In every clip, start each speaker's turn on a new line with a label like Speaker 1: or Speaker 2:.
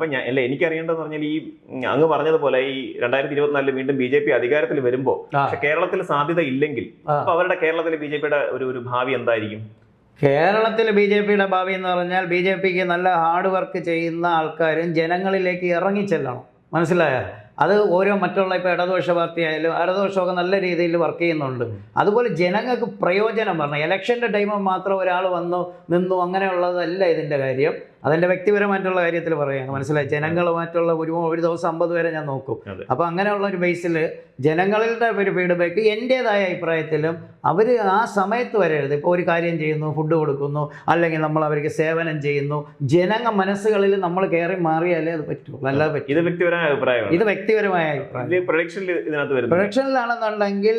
Speaker 1: അപ്പൊ ഞാൻ അല്ല എനിക്കറിയേണ്ടതെന്ന് പറഞ്ഞാൽ ഈ അങ്ങ് പറഞ്ഞതുപോലെ ഈ രണ്ടായിരത്തി ഇരുപത്തിനാലിൽ വീണ്ടും ബി ജെ പി അധികാരത്തിൽ
Speaker 2: വരുമ്പോൾ
Speaker 1: പക്ഷെ കേരളത്തിൽ സാധ്യത ഇല്ലെങ്കിൽ. അപ്പൊ അവരുടെ കേരളത്തിലെ ബി ജെ പിയുടെ ഒരു ഒരു ഭാവി എന്തായിരിക്കും?
Speaker 2: കേരളത്തിൽ ബി ജെ പിയുടെ ഭാവി എന്ന് പറഞ്ഞാൽ ബി ജെ പിക്ക് നല്ല ഹാർഡ് വർക്ക് ചെയ്യുന്ന ആൾക്കാരും ജനങ്ങളിലേക്ക് ഇറങ്ങിച്ചെല്ലണം മനസ്സിലായോ? അത് ഓരോ മറ്റുള്ള ഇപ്പോൾ ഇടതുപക്ഷ പാർട്ടി ആയാലും ഇടതുപക്ഷമൊക്കെ നല്ല രീതിയിൽ വർക്ക് ചെയ്യുന്നുണ്ട്. അതുപോലെ ജനങ്ങൾക്ക് പ്രയോജനം പറഞ്ഞു ഇലക്ഷന്റെ ടൈമിൽ മാത്രം ഒരാൾ വന്നു നിന്നു അങ്ങനെയുള്ളതല്ല ഇതിന്റെ കാര്യം. അതെന്റെ വ്യക്തിപരമായിട്ടുള്ള കാര്യത്തിൽ പറയുകയാണ്. മനസ്സിലായി? ജനങ്ങളുമായിട്ടുള്ള ഒരു ഒരു ദിവസം അമ്പത് വരെ ഞാൻ നോക്കും.
Speaker 1: അപ്പൊ
Speaker 2: അപ്പോൾ അങ്ങനെയുള്ള ഒരു ബേസിൽ ജനങ്ങളുടെ ഒരു ഫീഡ്ബാക്ക് എന്റേതായ അഭിപ്രായത്തിലും അവർ ആ സമയത്ത് വരരുത്. ഇപ്പോൾ ഒരു കാര്യം ചെയ്യുന്നു ഫുഡ് കൊടുക്കുന്നു അല്ലെങ്കിൽ നമ്മൾ അവർക്ക് സേവനം ചെയ്യുന്നു. ജനങ്ങ മനസ്സുകളിൽ നമ്മൾ കയറി മാറിയാലേ അത് പറ്റുള്ളൂ. അല്ലാതെ പറ്റും
Speaker 1: ഇത് വ്യക്തിപരമായ അഭിപ്രായം
Speaker 2: ഇത് വ്യക്തിപരമായ അഭിപ്രായം. പ്രൊഡക്ഷനിലാണെന്നുണ്ടെങ്കിൽ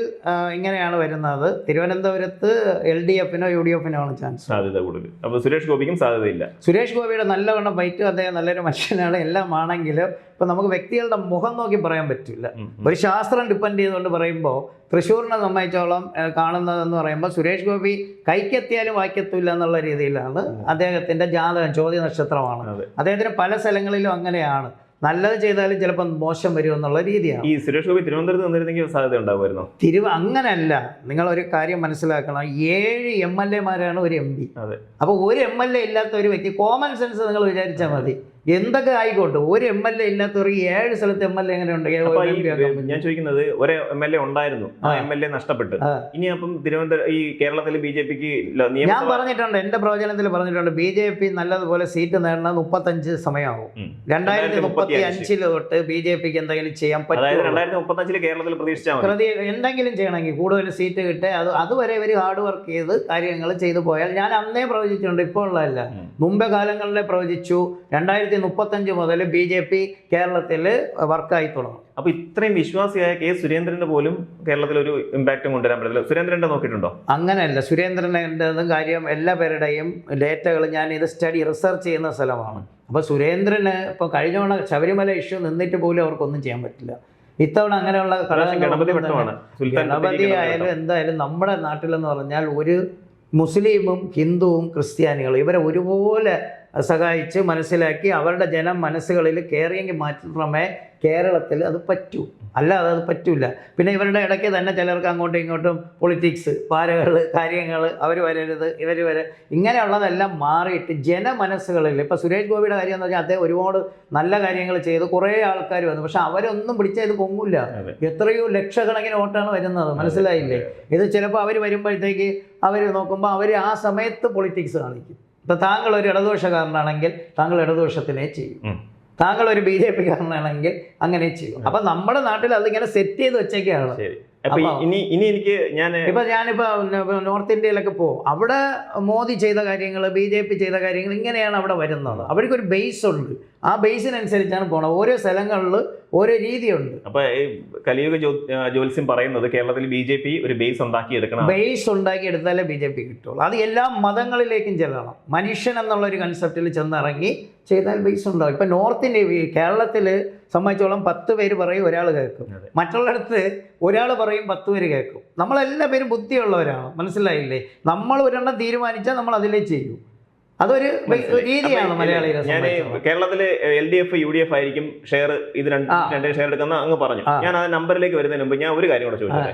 Speaker 2: ഇങ്ങനെയാണ് വരുന്നത്. തിരുവനന്തപുരത്ത് എൽ ഡി എഫിനോ യു ഡി എഫിനോ ആണ് ചാൻസ്
Speaker 1: സാധ്യത കൂടുതൽ. അപ്പോൾ സുരേഷ് ഗോപിക്കും സാധ്യതയില്ല.
Speaker 2: സുരേഷ് ഗോപിയുടെ നല്ലവണ്ണം വൈറ്റും അദ്ദേഹം നല്ലൊരു മനുഷ്യനാണ് എല്ലാം ആണെങ്കിലും ഇപ്പം നമുക്ക് വ്യക്തികളുടെ മുഖം നോക്കി പറയാൻ പറ്റില്ല. ഒരു ശാസ്ത്രം ഡിപ്പെൻഡ് ചെയ്തുകൊണ്ട് പറയുമ്പോൾ തൃശ്ശൂരിനെ സംബന്ധിച്ചോളം കാണുന്നതെന്ന് പറയുമ്പോൾ സുരേഷ് ഗോപി കൈക്കെത്തിയാലും വായിക്കത്തില്ല എന്നുള്ള രീതിയിലാണ് അദ്ദേഹത്തിന്റെ ജാതകം ചോദ്യ നക്ഷത്രമാണ്. അദ്ദേഹത്തിന് പല സ്ഥലങ്ങളിലും അങ്ങനെയാണ് നല്ലത് ചെയ്താലും ചിലപ്പോൾ മോശം വരും എന്നുള്ള രീതിയാണ്.
Speaker 1: ഈ സുരേഷ് ഗോപി തിരുവനന്തപുരത്ത് നിന്നിരുന്നെങ്കിൽ സാധ്യത ഉണ്ടാവുമായിരുന്നു?
Speaker 2: തിരുവ അങ്ങനല്ല. നിങ്ങൾ ഒരു കാര്യം മനസ്സിലാക്കണം. ഏഴ് എം എൽ എമാരാണ് ഒരു എം പി.
Speaker 1: അതെ.
Speaker 2: അപ്പോൾ ഒരു എം എൽ എ ഇല്ലാത്ത ഒരു വ്യക്തി കോമൺ സെൻസ് നിങ്ങൾ വിചാരിച്ചാൽ മതി. എന്തൊക്കെ ആയിക്കോട്ടെ ഒരു എം എൽ എ ഇല്ലാത്ത ഒരു ഏഴ് സ്ഥലത്ത് എം എൽ എ എങ്ങനെ ഉണ്ട്?
Speaker 1: ഞാൻ ചോദിക്കുന്നത് ഒരു എം എൽ എ ഉണ്ടായിരുന്നു ആ. എം എൽ എ നഷ്ടപ്പെട്ട്. ഇനി അപ്പം തിരുവനന്തപുരം ഈ കേരളത്തിൽ ബി ജെ പിക്ക്
Speaker 2: ഞാൻ പറഞ്ഞിട്ടുണ്ട് എന്റെ പ്രവചനത്തിൽ പറഞ്ഞിട്ടുണ്ട് ബി ജെ പി നല്ലതുപോലെ സീറ്റ് നേടുന്നത് മുപ്പത്തഞ്ച് സമയമാവും. രണ്ടായിരത്തി മുപ്പത്തി
Speaker 1: 2035
Speaker 2: അഞ്ചിൽ തൊട്ട് ബി ജെ പിക്ക് എന്തെങ്കിലും ചെയ്യാൻ പറ്റും
Speaker 1: രണ്ടായിരത്തി കേരളത്തിൽ പ്രതീക്ഷിച്ചാൽ
Speaker 2: എന്തെങ്കിലും ചെയ്യണമെങ്കിൽ കൂടുതൽ സീറ്റ് കിട്ടേ അത് അതുവരെ ഇവർ ഹാർഡ് വർക്ക് ചെയ്ത് കാര്യങ്ങൾ ചെയ്തു പോയാൽ ഞാൻ അന്നേ പ്രവചിച്ചിട്ടുണ്ട് ഇപ്പോൾ ഉള്ളതല്ല. മുമ്പേ കാലങ്ങളിലെ പ്രവചിച്ചു രണ്ടായിരത്തി മുപ്പത്തഞ്ച് മുതൽ ബി ജെ പി കേരളത്തിൽ വർക്കായി തുടങ്ങും.
Speaker 1: അപ്പൊ ഇത്രയും വിശ്വാസിയായ കെ സുരേന്ദ്രന് പോലും കേരളത്തിൽ ഒരു ഇമ്പാക്റ്റും കൊണ്ടുവരാൻ പറ്റില്ല സുരേന്ദ്രന്റെ നോക്കിയിട്ടുണ്ടോ?
Speaker 2: അങ്ങനെയല്ല. സുരേന്ദ്രന്റെതും കാര്യം എല്ലാ പേരുടെയും ഡേറ്റകൾ ഞാൻ ഇത് സ്റ്റഡി റിസർച്ച് ചെയ്യുന്ന സ്ഥലമാണ്. അപ്പോൾ സുരേന്ദ്രന് ഇപ്പോൾ കഴിഞ്ഞ തവണ ശബരിമല ഇഷ്യൂ നിന്നിട്ട് പോലും അവർക്കൊന്നും ചെയ്യാൻ പറ്റില്ല. ഇത്തവണ അങ്ങനെയുള്ള
Speaker 1: ഗണപതി
Speaker 2: ആയാലും. എന്തായാലും നമ്മുടെ നാട്ടിലെന്ന് പറഞ്ഞാൽ ഒരു മുസ്ലിമും ഹിന്ദുവും ക്രിസ്ത്യാനികളും ഇവരെ ഒരുപോലെ സഹായിച്ച് മനസ്സിലാക്കി അവരുടെ ജനം മനസ്സുകളിൽ കയറിയെങ്കിൽ മാത്രമേ കേരളത്തിൽ അത് പറ്റൂ. അല്ലാതെ അത് പറ്റൂല. പിന്നെ ഇവരുടെ ഇടയ്ക്ക് തന്നെ ചിലർക്ക് അങ്ങോട്ടും ഇങ്ങോട്ടും പൊളിറ്റിക്സ് പാരകൾ കാര്യങ്ങൾ അവർ വരരുത് ഇവർ വരെ ഇങ്ങനെയുള്ളതെല്ലാം മാറിയിട്ട് ജനമനസ്സുകളിൽ ഇപ്പോൾ സുരേഷ് ഗോപിയുടെ കാര്യം എന്ന് പറഞ്ഞാൽ അദ്ദേഹം ഒരുപാട് നല്ല കാര്യങ്ങൾ ചെയ്ത് കുറേ ആൾക്കാർ വന്നു. പക്ഷെ അവരൊന്നും പിടിച്ചാൽ ഇത്
Speaker 1: പൊങ്ങില്ല
Speaker 2: എത്രയോ ലക്ഷക്കണക്കിന് വോട്ടാണ് വരുന്നത്. മനസ്സിലായില്ലേ? ഇത് ചിലപ്പോൾ അവർ വരുമ്പോഴത്തേക്ക് അവർ നോക്കുമ്പോൾ അവർ ആ സമയത്ത് പൊളിറ്റിക്സ് കാണിക്കും. ഇപ്പം താങ്കൾ ഒരു ഇടദോഷക്കാരനാണെങ്കിൽ താങ്കൾ ഇടദോഷത്തിനെ ചെയ്യും. താങ്കൾ ഒരു ബി ജെ പി കാരനാണെങ്കിൽ അങ്ങനെ ചെയ്യും. അപ്പൊ നമ്മുടെ നാട്ടിൽ അതിങ്ങനെ സെറ്റ് ചെയ്ത് വെച്ചേക്കാണ്.
Speaker 1: ഇപ്പൊ
Speaker 2: ഞാനിപ്പോ
Speaker 1: ഇനി ഇനി എനിക്ക് ഞാൻ
Speaker 2: ഇപ്പം ഞാനിപ്പോൾ നോർത്ത് ഇന്ത്യയിലൊക്കെ പോകും അവിടെ മോദി ചെയ്ത കാര്യങ്ങൾ ബി ജെ പി ചെയ്ത കാര്യങ്ങൾ ഇങ്ങനെയാണ് അവിടെ വരുന്നത്. അവർക്കൊരു ബേസ് ഉണ്ട്. ആ ബേസിനനുസരിച്ചാണ് പോണത്. ഓരോ സ്ഥലങ്ങളിൽ ഓരോ രീതിയുണ്ട്.
Speaker 1: അപ്പൊ ഈ കലിയുഗ ജ്യോ- ജ്യോത്സ്യം പറയുന്നത് കേരളത്തിൽ ബി ജെ പി ഒരു ബേസ് ഉണ്ടാക്കി എടുക്കണം
Speaker 2: ബേസ് ഉണ്ടാക്കി എടുത്താലേ ബി ജെ പി കിട്ടുള്ളൂ. അത് എല്ലാ മതങ്ങളിലേക്കും ചെല്ലണം. മനുഷ്യൻ എന്നുള്ള ഒരു കൺസെപ്റ്റിൽ ചെന്നിറങ്ങി ചെയ്താൽ ബേസ് ഉണ്ടാവും. ഇപ്പൊ നോർത്ത് ഇന്ത്യ ഈ കേരളത്തിൽ സംബന്ധിച്ചോളം പത്ത് പേര് പറയും ഒരാൾ കേൾക്കും. മറ്റുള്ളിടത്ത് ഒരാൾ പറയും പത്ത് പേര് കേൾക്കും. നമ്മളെല്ലാ പേരും ബുദ്ധിയുള്ളവരാണ്. മനസ്സിലായില്ലേ? നമ്മൾ ഒരെണ്ണം തീരുമാനിച്ചാൽ നമ്മൾ അതിലേ ചെയ്യൂ. അതൊരു രീതിയാണ്
Speaker 1: മലയാളി
Speaker 2: മലയാളികളെ.
Speaker 1: കേരളത്തിൽ L D F U D F ആയിരിക്കും ഷെയർ ഇത് രണ്ട്. രണ്ടേ ഷെയർ എടുക്കുന്ന അങ്ങ് പറഞ്ഞു. ഞാൻ ആ നമ്പറിലേക്ക് വരുന്നതിന് മുമ്പ് ഞാൻ ഒരു കാര്യം കൂടെ ചോദിച്ചോട്ടെ?